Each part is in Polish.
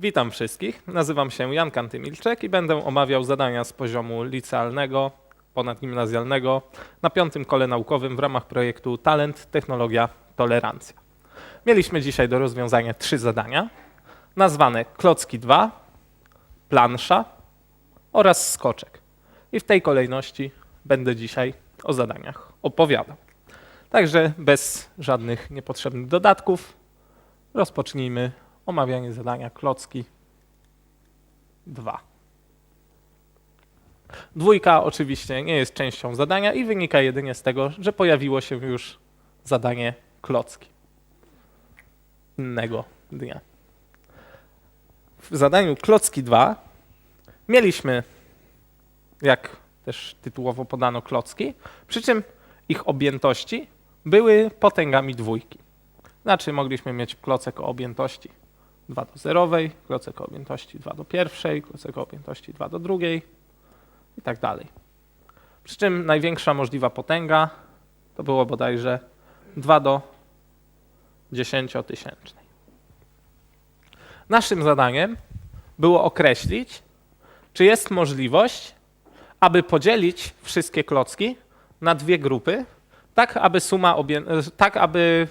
Witam wszystkich. Nazywam się Jan Kantymilczek i będę omawiał zadania z poziomu licealnego, ponadgimnazjalnego na piątym kole naukowym w ramach projektu Talent, Technologia, Tolerancja. Mieliśmy dzisiaj do rozwiązania trzy zadania, nazwane Klocki 2, Plansza oraz Skoczek. I w tej kolejności będę dzisiaj o zadaniach opowiadał. Także bez żadnych niepotrzebnych dodatków rozpocznijmy omawianie zadania klocki 2. Dwójka oczywiście nie jest częścią zadania i wynika jedynie z tego, że pojawiło się już zadanie klocki innego dnia. W zadaniu klocki 2 mieliśmy, jak też tytułowo podano, klocki, przy czym ich objętości były potęgami dwójki. Znaczy mogliśmy mieć klocek o objętości 2 do zerowej, klocek o objętości 2 do pierwszej, klocek o objętości 2 do drugiej i tak dalej. Przy czym największa możliwa potęga to było bodajże 2 do 10 tysięcznej. Naszym zadaniem było określić, czy jest możliwość, aby podzielić wszystkie klocki na dwie grupy, tak aby suma tak aby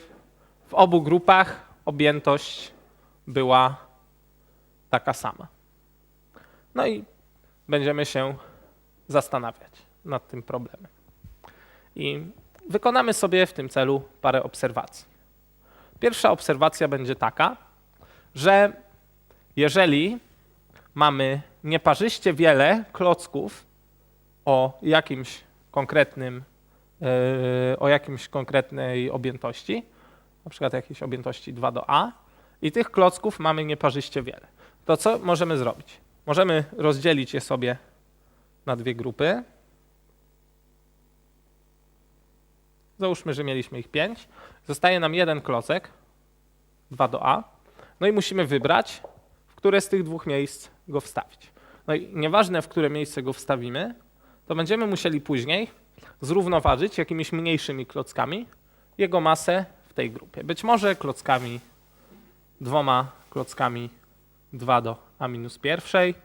w obu grupach objętość była taka sama. No i będziemy się zastanawiać nad tym problemem. I wykonamy sobie w tym celu parę obserwacji. Pierwsza obserwacja będzie taka, że jeżeli mamy nieparzyście wiele klocków o jakimś konkretnym, yy, o jakimś konkretnej objętości, na przykład jakiejś objętości 2 do A, i tych klocków mamy nieparzyście wiele. To co możemy zrobić? Możemy rozdzielić je sobie na dwie grupy. Załóżmy, że mieliśmy ich 5. Zostaje nam jeden klocek, 2 do A. No i musimy wybrać, w które z tych dwóch miejsc go wstawić. No i nieważne, w które miejsce go wstawimy, to będziemy musieli później zrównoważyć jakimiś mniejszymi klockami jego masę w tej grupie. Być może klockami dwoma klockami 2 do a minus pierwszej,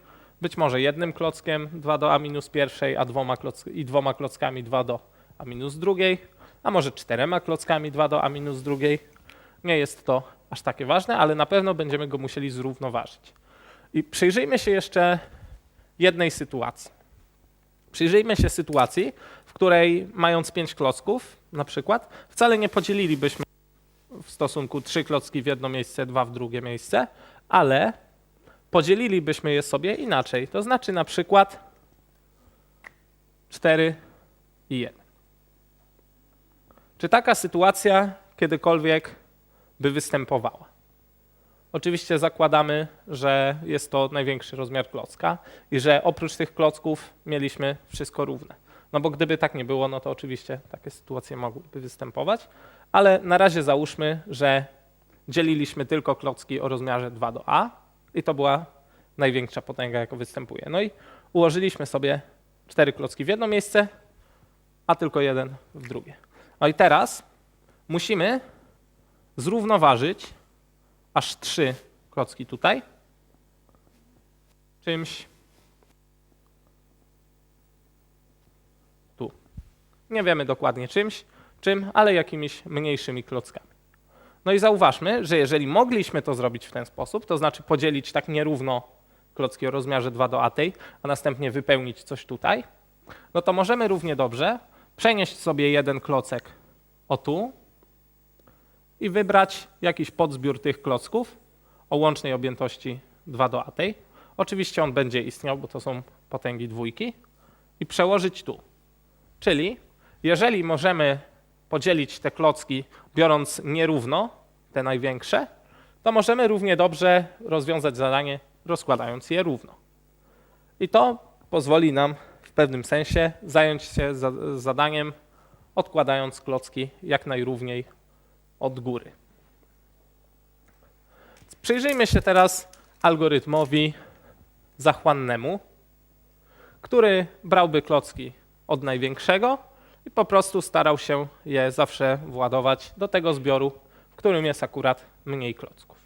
być może jednym klockiem 2 do a minus pierwszej, a dwoma klock i dwoma klockami 2 do a minus drugiej, a może czterema klockami 2 do a minus drugiej. Nie jest to aż takie ważne, ale na pewno będziemy go musieli zrównoważyć. I przyjrzyjmy się jeszcze jednej sytuacji. Przyjrzyjmy się sytuacji, w której mając 5 klocków na przykład, wcale nie podzielilibyśmy w stosunku trzy klocki w jedno miejsce, dwa w drugie miejsce, ale podzielilibyśmy je sobie inaczej. To znaczy na przykład 4 i 1. Czy taka sytuacja kiedykolwiek by występowała? Oczywiście zakładamy, że jest to największy rozmiar klocka i że oprócz tych klocków mieliśmy wszystko równe. No bo gdyby tak nie było, no to oczywiście takie sytuacje mogłyby występować, ale na razie załóżmy, że dzieliliśmy tylko klocki o rozmiarze 2 do A i to była największa potęga, jaka występuje. No i ułożyliśmy sobie cztery klocki w jedno miejsce, a tylko jeden w drugie. No i teraz musimy zrównoważyć aż trzy klocki tutaj czymś tu. Nie wiemy dokładnie czymś, czym, ale jakimiś mniejszymi klockami. No i zauważmy, że jeżeli mogliśmy to zrobić w ten sposób, to znaczy podzielić tak nierówno klocki o rozmiarze 2 do atej, a następnie wypełnić coś tutaj, no to możemy równie dobrze przenieść sobie jeden klocek o tu i wybrać jakiś podzbiór tych klocków o łącznej objętości 2 do atej. Oczywiście on będzie istniał, bo to są potęgi dwójki i przełożyć tu. Czyli jeżeli możemy podzielić te klocki, biorąc nierówno, te największe, to możemy równie dobrze rozwiązać zadanie, rozkładając je równo. I to pozwoli nam w pewnym sensie zająć się za zadaniem, odkładając klocki jak najrówniej od góry. Przyjrzyjmy się teraz algorytmowi zachłannemu, który brałby klocki od największego i po prostu starał się je zawsze władować do tego zbioru, w którym jest akurat mniej klocków.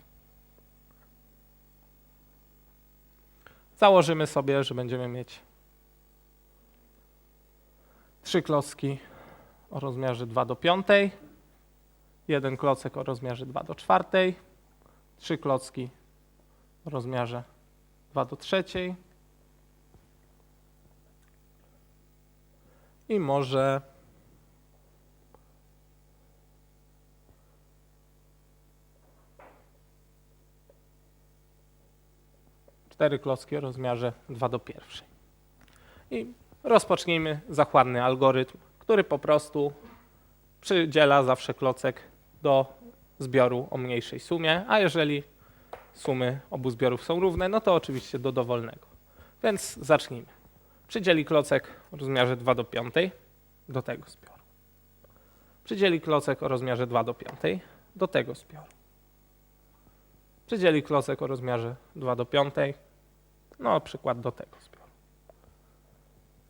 założymy sobie, że będziemy mieć trzy klocki o rozmiarze 2 do 5, jeden klocek o rozmiarze 2 do 4, trzy klocki o rozmiarze 2 do 3 i może cztery klocki o rozmiarze 2 do 1. I rozpocznijmy zachłanny algorytm, który po prostu przydziela zawsze klocek do zbioru o mniejszej sumie, a jeżeli sumy obu zbiorów są równe, no to oczywiście do dowolnego. Więc zacznijmy. Przydzieli klocek o rozmiarze 2 do 5 do tego zbioru. Przydzieli klocek o rozmiarze 2 do 5 do tego zbioru. Przydzieli klocek o rozmiarze 2 do 5, no przykład do tego zbioru.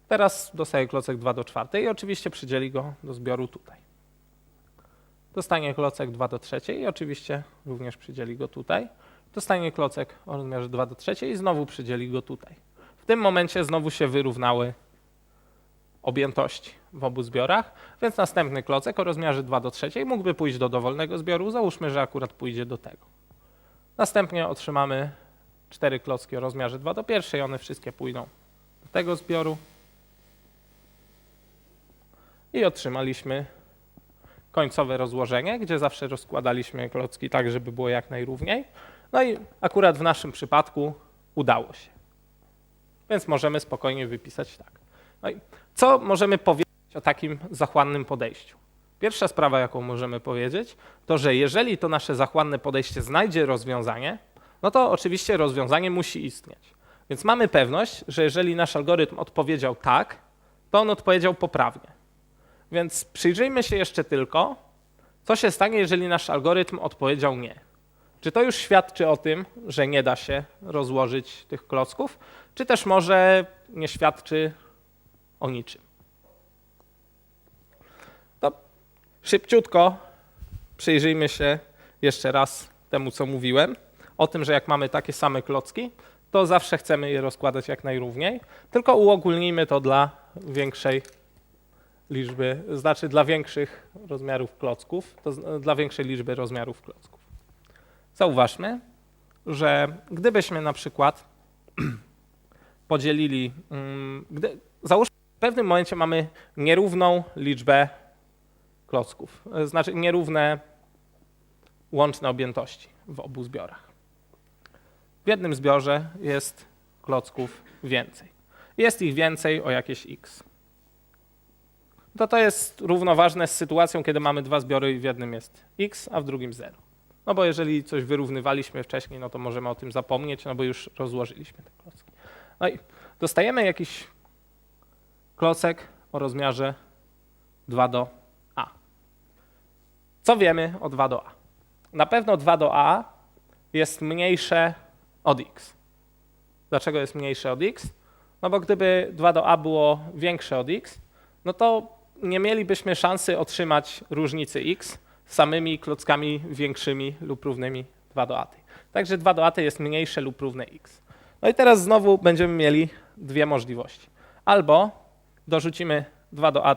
Teraz dostaje klocek 2 do 4 i oczywiście przydzieli go do zbioru tutaj. Dostanie klocek 2 do 3 i oczywiście również przydzieli go tutaj. Dostanie klocek o rozmiarze 2 do 3 i znowu przydzieli go tutaj. Tym momencie znowu się wyrównały objętości w obu zbiorach, więc następny klocek o rozmiarze 2 do 3 mógłby pójść do dowolnego zbioru. Załóżmy, że akurat pójdzie do tego. Następnie otrzymamy cztery klocki o rozmiarze 2 do 1, one wszystkie pójdą do tego zbioru. I otrzymaliśmy końcowe rozłożenie, gdzie zawsze rozkładaliśmy klocki tak, żeby było jak najrówniej. No i akurat w naszym przypadku udało się. Więc możemy spokojnie wypisać tak. No co możemy powiedzieć o takim zachłannym podejściu? Pierwsza sprawa, jaką możemy powiedzieć, to że jeżeli to nasze zachłanne podejście znajdzie rozwiązanie, no to oczywiście rozwiązanie musi istnieć. Więc mamy pewność, że jeżeli nasz algorytm odpowiedział tak, to on odpowiedział poprawnie. Więc przyjrzyjmy się jeszcze tylko, co się stanie, jeżeli nasz algorytm odpowiedział nie. Czy to już świadczy o tym, że nie da się rozłożyć tych klocków, czy też może nie świadczy o niczym? To szybciutko przyjrzyjmy się jeszcze raz temu, co mówiłem, o tym, że jak mamy takie same klocki, to zawsze chcemy je rozkładać jak najrówniej, tylko uogólnijmy to dla większej liczby, znaczy dla większych rozmiarów klocków, to dla większej liczby rozmiarów klocków. Zauważmy, że gdybyśmy na przykład podzielili, mm, gdy, załóżmy, w pewnym momencie mamy nierówną liczbę klocków, e, znaczy nierówne łączne objętości w obu zbiorach. W jednym zbiorze jest klocków więcej. Jest ich więcej o jakieś x to to jest równoważne z sytuacją, kiedy mamy dwa zbiory i w jednym jest x, a w drugim 0. No bo jeżeli coś wyrównywaliśmy wcześniej, no to możemy o tym zapomnieć, no bo już rozłożyliśmy te klocki. No i dostajemy jakiś klocek o rozmiarze 2 do a. Co wiemy o 2 do a? Na pewno 2 do a jest mniejsze od x. Dlaczego jest mniejsze od x? No bo gdyby 2 do a było większe od x, no to nie mielibyśmy szansy otrzymać różnicy x samymi klockami większymi lub równymi 2 do a. Także 2 do a jest mniejsze lub równe x. No i teraz znowu będziemy mieli dwie możliwości. Albo dorzucimy 2 do a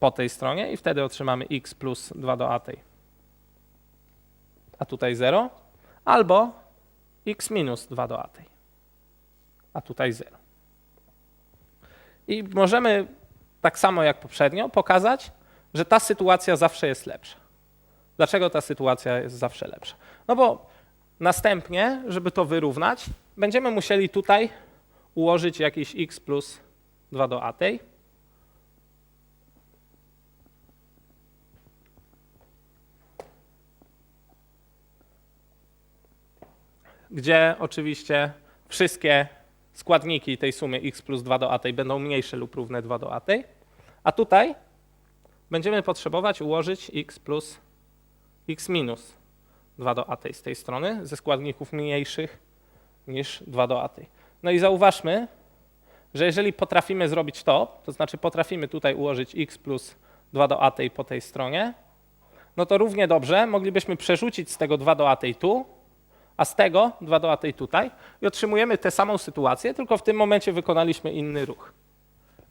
po tej stronie i wtedy otrzymamy x plus 2 do a, a tutaj 0, albo x minus 2 do a, a tutaj 0. I możemy tak samo jak poprzednio pokazać, że ta sytuacja zawsze jest lepsza. Dlaczego ta sytuacja jest zawsze lepsza? No bo następnie, żeby to wyrównać, będziemy musieli tutaj ułożyć jakiś x plus 2 do a tej. Gdzie oczywiście wszystkie składniki tej sumy x plus 2 do a tej będą mniejsze lub równe 2 do a tej, a tutaj będziemy potrzebować ułożyć x plus x minus 2 do a tej z tej strony ze składników mniejszych niż 2 do a tej. No i zauważmy, że jeżeli potrafimy zrobić to, to znaczy potrafimy tutaj ułożyć x plus 2 do a tej po tej stronie, no to równie dobrze moglibyśmy przerzucić z tego 2 do a tej tu, a z tego 2 do a tej tutaj i otrzymujemy tę samą sytuację, tylko w tym momencie wykonaliśmy inny ruch.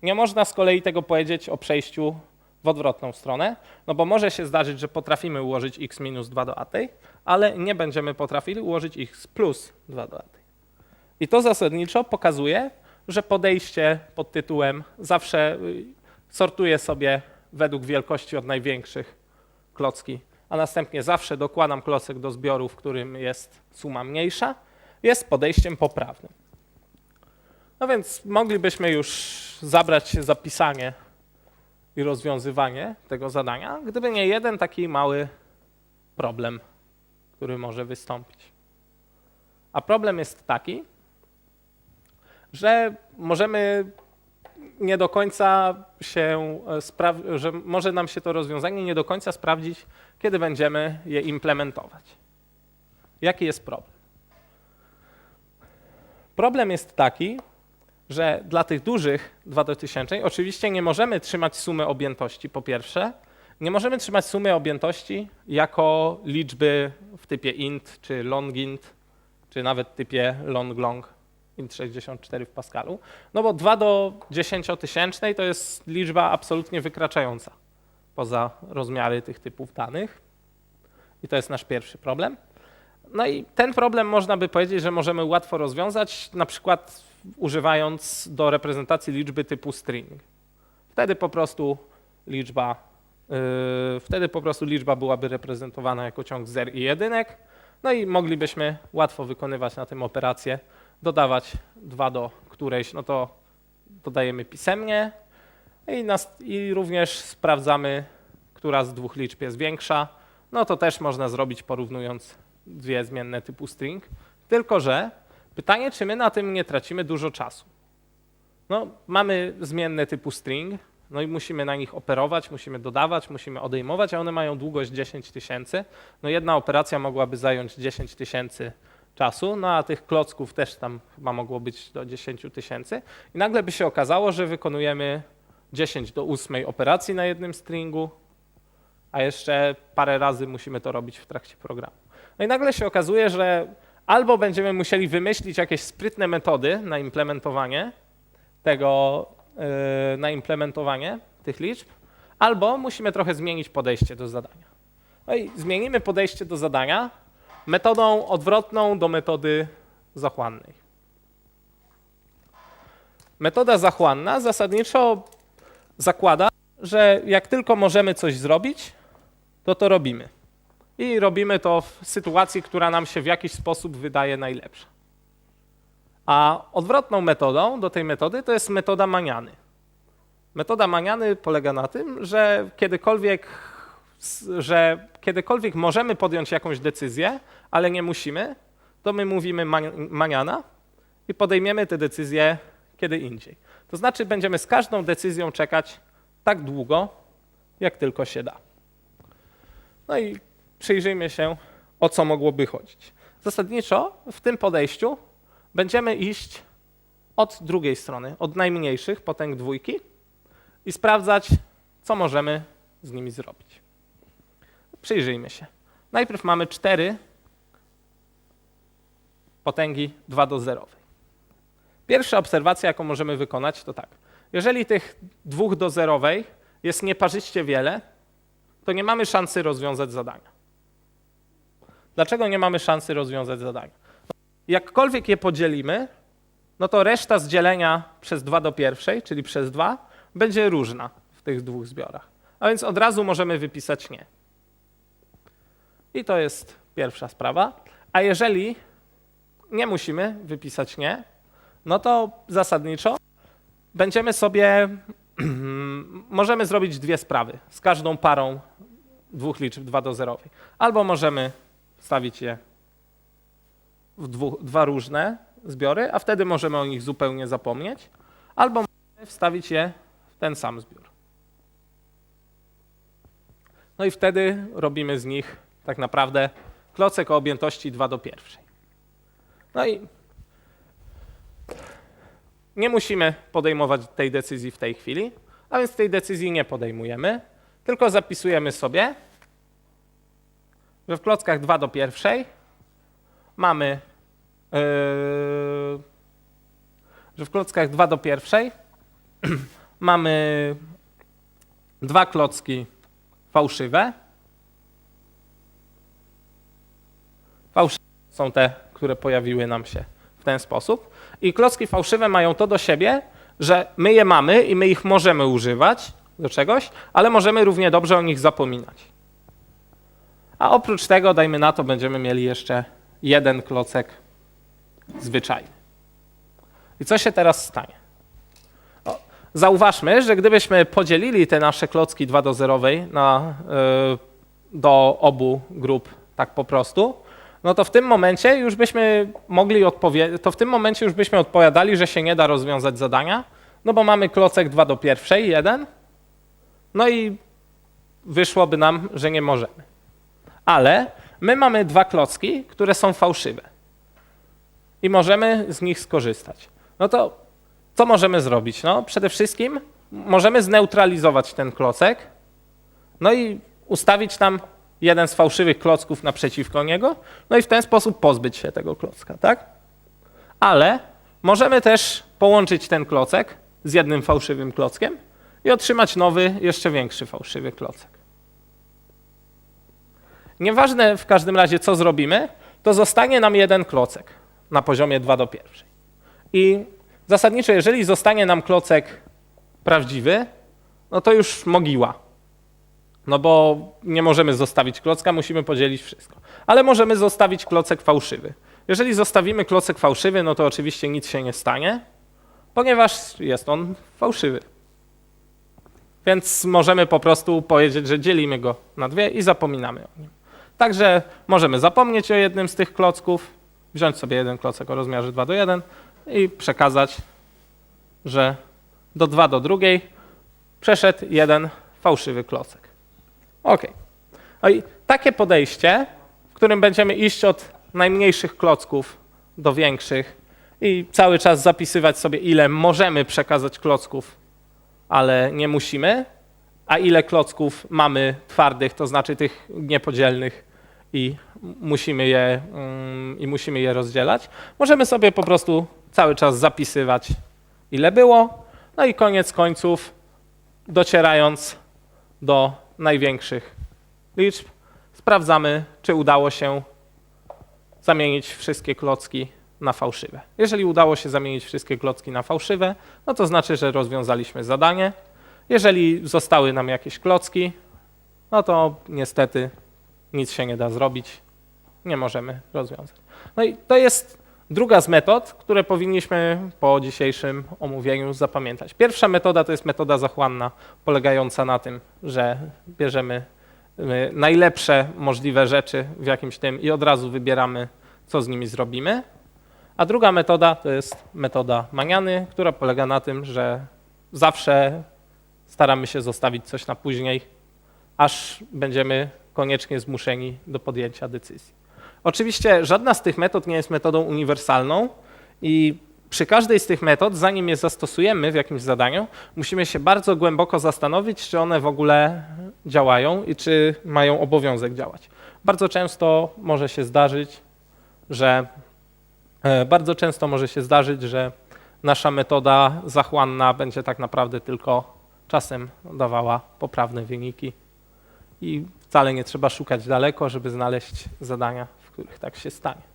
Nie można z kolei tego powiedzieć o przejściu w odwrotną stronę, no bo może się zdarzyć, że potrafimy ułożyć x minus 2 do a tej, ale nie będziemy potrafili ułożyć x plus 2 do a tej. I to zasadniczo pokazuje, że podejście pod tytułem zawsze y, sortuję sobie według wielkości od największych klocki, a następnie zawsze dokładam klocek do zbioru, w którym jest suma mniejsza, jest podejściem poprawnym. No więc moglibyśmy już zabrać się za pisanie i rozwiązywanie tego zadania, gdyby nie jeden taki mały problem, który może wystąpić. A problem jest taki, że możemy nie do końca się sprawdzić, że może nam się to rozwiązanie nie do końca sprawdzić, kiedy będziemy je implementować. Jaki jest problem? Problem jest taki, że dla tych dużych 2 do 1000 oczywiście nie możemy trzymać sumy objętości, po pierwsze. Nie możemy trzymać sumy objętości jako liczby w typie int, czy longint, czy nawet typie long-long, int 64 w Pascalu. No bo 2 do 10 tysięcznej to jest liczba absolutnie wykraczająca poza rozmiary tych typów danych. I to jest nasz pierwszy problem. No i ten problem można by powiedzieć, że możemy łatwo rozwiązać, na przykład używając do reprezentacji liczby typu string. Wtedy po prostu liczba, yy, wtedy po prostu liczba byłaby reprezentowana jako ciąg zer i jedynek. No i moglibyśmy łatwo wykonywać na tym operację, dodawać 2 do którejś, no to dodajemy pisemnie i, nas, i również sprawdzamy, która z dwóch liczb jest większa. No to też można zrobić porównując dwie zmienne typu string. Tylko, że pytanie, czy my na tym nie tracimy dużo czasu. No, mamy zmienne typu string, no i musimy na nich operować, musimy dodawać, musimy odejmować, a one mają długość 10 tysięcy. No jedna operacja mogłaby zająć 10 tysięcy czasu, no a tych klocków też tam chyba mogło być do 10 tysięcy. I nagle by się okazało, że wykonujemy 10 do 8 operacji na jednym stringu, a jeszcze parę razy musimy to robić w trakcie programu. No i nagle się okazuje, że albo będziemy musieli wymyślić jakieś sprytne metody na implementowanie tego, yy, na implementowanie tych liczb, albo musimy trochę zmienić podejście do zadania. No i zmienimy podejście do zadania metodą odwrotną do metody zachłannej. Metoda zachłanna zasadniczo zakłada, że jak tylko możemy coś zrobić, to to robimy. I robimy to w sytuacji, która nam się w jakiś sposób wydaje najlepsza. A odwrotną metodą do tej metody to jest metoda maniany. Metoda maniany polega na tym, że kiedykolwiek, że kiedykolwiek możemy podjąć jakąś decyzję, ale nie musimy, to my mówimy maniana i podejmiemy tę decyzję kiedy indziej. To znaczy będziemy z każdą decyzją czekać tak długo, jak tylko się da. No i przyjrzyjmy się, o co mogłoby chodzić. Zasadniczo w tym podejściu będziemy iść od drugiej strony, od najmniejszych potęg dwójki i sprawdzać, co możemy z nimi zrobić. Przyjrzyjmy się. Najpierw mamy 4 potęgi 2 do zerowej. Pierwsza obserwacja, jaką możemy wykonać, to tak. Jeżeli tych 2 do zerowej jest nieparzyście wiele, to nie mamy szansy rozwiązać zadania. Dlaczego nie mamy szansy rozwiązać zadania? Jakkolwiek je podzielimy, no to reszta z dzielenia przez 2 do pierwszej, czyli przez 2, będzie różna w tych dwóch zbiorach. A więc od razu możemy wypisać nie. I to jest pierwsza sprawa. A jeżeli nie musimy wypisać nie, no to zasadniczo będziemy sobie, możemy zrobić dwie sprawy z każdą parą dwóch liczb 2 do zerowej. Albo możemy wstawić je w dwu, dwa różne zbiory, a wtedy możemy o nich zupełnie zapomnieć, albo możemy wstawić je w ten sam zbiór. No i wtedy robimy z nich tak naprawdę klocek o objętości 2 do pierwszej. No i nie musimy podejmować tej decyzji w tej chwili, a więc tej decyzji nie podejmujemy, tylko zapisujemy sobie, że w klockach 2 do pierwszej mamy, yy, że w klockach 2 do pierwszej mamy dwa klocki fałszywe. Fałszywe są te, które pojawiły nam się w ten sposób. I klocki fałszywe mają to do siebie, że my je mamy i my ich możemy używać do czegoś, ale możemy równie dobrze o nich zapominać. A oprócz tego, dajmy na to, będziemy mieli jeszcze jeden klocek zwyczajny. I co się teraz stanie? Zauważmy, że gdybyśmy podzielili te nasze klocki 2 do 0 na, y, do obu grup tak po prostu, no to w tym momencie już byśmy mogli odpowiedzieć, to w tym momencie już byśmy odpowiadali, że się nie da rozwiązać zadania, no bo mamy klocek 2 do pierwszej, jeden, no i wyszłoby nam, że nie możemy. Ale my mamy dwa klocki, które są fałszywe i możemy z nich skorzystać. No to co możemy zrobić? No, przede wszystkim możemy zneutralizować ten klocek, no i ustawić tam jeden z fałszywych klocków naprzeciwko niego, no i w ten sposób pozbyć się tego klocka, tak? Ale możemy też połączyć ten klocek z jednym fałszywym klockiem i otrzymać nowy, jeszcze większy fałszywy klocek. Nieważne w każdym razie, co zrobimy, to zostanie nam jeden klocek na poziomie 2 do pierwszej. I zasadniczo, jeżeli zostanie nam klocek prawdziwy, no to już mogiła. No bo nie możemy zostawić klocka, musimy podzielić wszystko. Ale możemy zostawić klocek fałszywy. Jeżeli zostawimy klocek fałszywy, no to oczywiście nic się nie stanie, ponieważ jest on fałszywy. Więc możemy po prostu powiedzieć, że dzielimy go na dwie i zapominamy o nim. Także możemy zapomnieć o jednym z tych klocków, wziąć sobie jeden klocek o rozmiarze 2 do 1 i przekazać, że do 2 do drugiej przeszedł jeden fałszywy klocek. Ok. No i takie podejście, w którym będziemy iść od najmniejszych klocków do większych i cały czas zapisywać sobie, ile możemy przekazać klocków, ale nie musimy, a ile klocków mamy twardych, to znaczy tych niepodzielnych i musimy je, mm, i musimy je rozdzielać. Możemy sobie po prostu cały czas zapisywać, ile było, no i koniec końców, docierając do największych liczb, sprawdzamy, czy udało się zamienić wszystkie klocki na fałszywe. Jeżeli udało się zamienić wszystkie klocki na fałszywe, no to znaczy, że rozwiązaliśmy zadanie. Jeżeli zostały nam jakieś klocki, no to niestety nic się nie da zrobić, nie możemy rozwiązać. No i to jest druga z metod, które powinniśmy po dzisiejszym omówieniu zapamiętać. Pierwsza metoda to jest metoda zachłanna, polegająca na tym, że bierzemy y, najlepsze możliwe rzeczy w jakimś tym i od razu wybieramy, co z nimi zrobimy. A druga metoda to jest metoda maniany, która polega na tym, że zawsze staramy się zostawić coś na później, aż będziemy koniecznie zmuszeni do podjęcia decyzji. Oczywiście żadna z tych metod nie jest metodą uniwersalną i przy każdej z tych metod, zanim je zastosujemy w jakimś zadaniu, musimy się bardzo głęboko zastanowić, czy one w ogóle działają i czy mają obowiązek działać. Bardzo często może się zdarzyć, że e, bardzo często może się zdarzyć, że nasza metoda zachłanna będzie tak naprawdę tylko czasem dawała poprawne wyniki i wcale nie trzeba szukać daleko, żeby znaleźć zadania, w których tak się stanie.